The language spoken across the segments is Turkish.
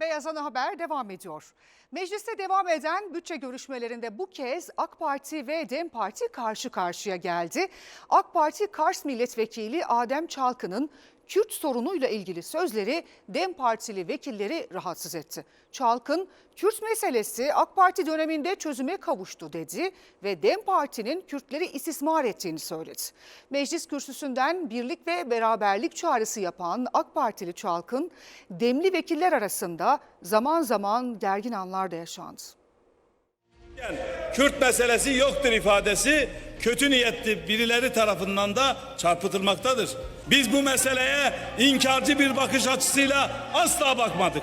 Beyaz Ana Haber devam ediyor. Mecliste devam eden bütçe görüşmelerinde bu kez AK Parti ve DEM Parti karşı karşıya geldi. AK Parti Kars Milletvekili Adem Çalkı'nın Kürt sorunuyla ilgili sözleri DEM Partili vekilleri rahatsız etti. Çalkın, Kürt meselesi AK Parti döneminde çözüme kavuştu dedi ve DEM Parti'nin Kürtleri istismar ettiğini söyledi. Meclis kürsüsünden birlik ve beraberlik çağrısı yapan AK Partili Çalkın, demli vekiller arasında zaman zaman gergin anlar da yaşandı. Kürt meselesi yoktur ifadesi kötü niyetli birileri tarafından da çarpıtılmaktadır. Biz bu meseleye inkarcı bir bakış açısıyla asla bakmadık.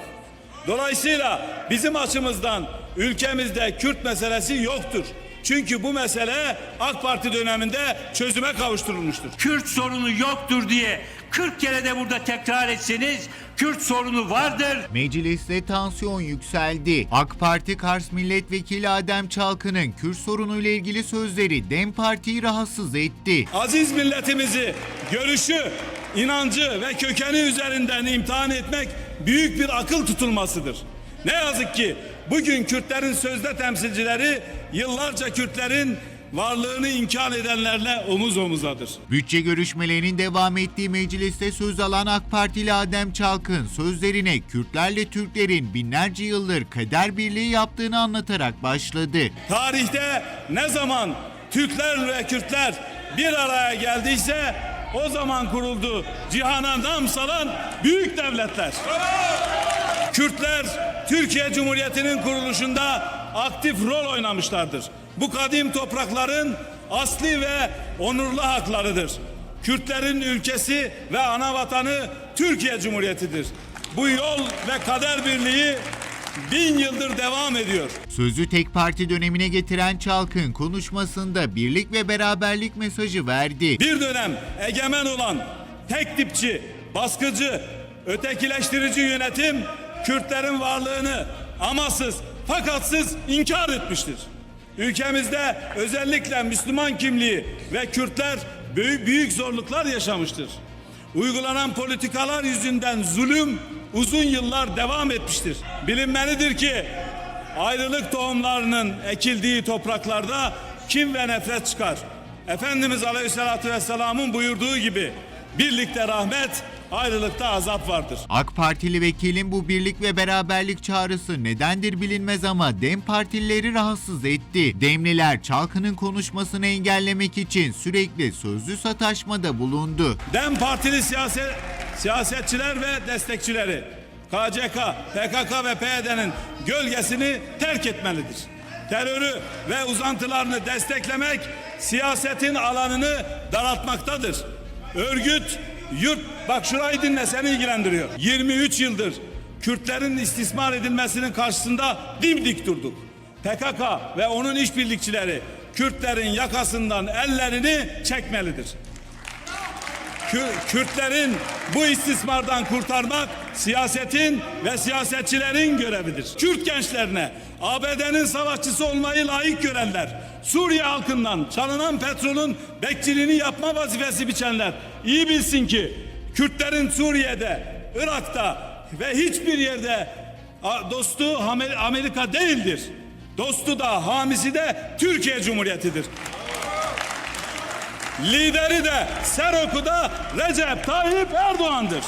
Dolayısıyla bizim açımızdan ülkemizde Kürt meselesi yoktur. Çünkü bu mesele AK Parti döneminde çözüme kavuşturulmuştur. Kürt sorunu yoktur diye 40 kere de burada tekrar etseniz Kürt sorunu vardır. Mecliste tansiyon yükseldi. AK Parti Kars Milletvekili Adem Çalkı'nın Kürt sorunuyla ilgili sözleri DEM Parti'yi rahatsız etti. Aziz milletimizi görüşü, inancı ve kökeni üzerinden imtihan etmek büyük bir akıl tutulmasıdır. Ne yazık ki bugün Kürtlerin sözde temsilcileri yıllarca Kürtlerin varlığını inkar edenlerle omuz omuzadır. Bütçe görüşmelerinin devam ettiği mecliste söz alan AK Partili Adem Çalkın sözlerine Kürtlerle Türklerin binlerce yıldır kader birliği yaptığını anlatarak başladı. Tarihte ne zaman Türkler ve Kürtler bir araya geldiyse o zaman kuruldu cihana nam salan büyük devletler. Kürtler Türkiye Cumhuriyeti'nin kuruluşunda aktif rol oynamışlardır. Bu kadim toprakların asli ve onurlu haklarıdır. Kürtlerin ülkesi ve ana vatanı Türkiye Cumhuriyeti'dir. Bu yol ve kader birliği bin yıldır devam ediyor. Sözü tek parti dönemine getiren Çalkın konuşmasında birlik ve beraberlik mesajı verdi. Bir dönem egemen olan tek tipçi, baskıcı, ötekileştirici yönetim Kürtlerin varlığını amasız fakatsız inkar etmiştir. Ülkemizde özellikle Müslüman kimliği ve Kürtler büyük, büyük zorluklar yaşamıştır. Uygulanan politikalar yüzünden zulüm uzun yıllar devam etmiştir. Bilinmelidir ki ayrılık tohumlarının ekildiği topraklarda kin ve nefret çıkar. Efendimiz Aleyhisselatü Vesselam'ın buyurduğu gibi birlikte rahmet, ayrılıkta azap vardır. AK Partili vekilin bu birlik ve beraberlik çağrısı nedendir bilinmez ama DEM partilileri rahatsız etti. Demliler Çalkın'ın konuşmasını engellemek için sürekli sözlü sataşmada bulundu. DEM Partili siyaset, siyasetçiler ve destekçileri KCK, PKK ve PYD'nin gölgesini terk etmelidir. Terörü ve uzantılarını desteklemek siyasetin alanını daraltmaktadır. Örgüt, yurt, bak şurayı dinle seni ilgilendiriyor. 23 yıldır Kürtlerin istismar edilmesinin karşısında dimdik durduk. PKK ve onun işbirlikçileri Kürtlerin yakasından ellerini çekmelidir. Kü- Kürtlerin bu istismardan kurtarmak siyasetin ve siyasetçilerin görevidir. Kürt gençlerine ABD'nin savaşçısı olmayı layık görenler, Suriye halkından çalınan petrolün bekçiliğini yapma vazifesi biçenler iyi bilsin ki Kürtlerin Suriye'de, Irak'ta ve hiçbir yerde dostu Amer- Amerika değildir. Dostu da hamisi de Türkiye Cumhuriyeti'dir. Lideri de Serok'u da Recep Tayyip Erdoğan'dır.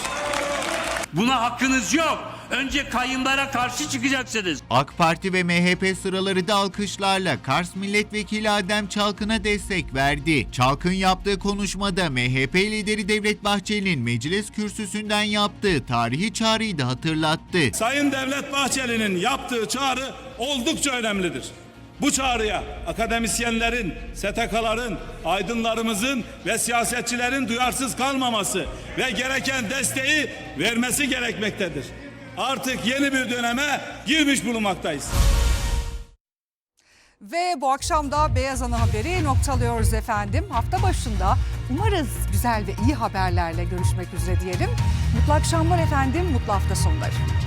Buna hakkınız yok. Önce kayımlara karşı çıkacaksınız. AK Parti ve MHP sıraları da alkışlarla Kars Milletvekili Adem Çalkın'a destek verdi. Çalkın yaptığı konuşmada MHP lideri Devlet Bahçeli'nin meclis kürsüsünden yaptığı tarihi çağrıyı da hatırlattı. Sayın Devlet Bahçeli'nin yaptığı çağrı oldukça önemlidir. Bu çağrıya akademisyenlerin, STK'ların, aydınlarımızın ve siyasetçilerin duyarsız kalmaması ve gereken desteği vermesi gerekmektedir. Artık yeni bir döneme girmiş bulunmaktayız. Ve bu akşam da Beyaz Ana Haberi noktalıyoruz efendim. Hafta başında umarız güzel ve iyi haberlerle görüşmek üzere diyelim. Mutlu akşamlar efendim, mutlu hafta sonları.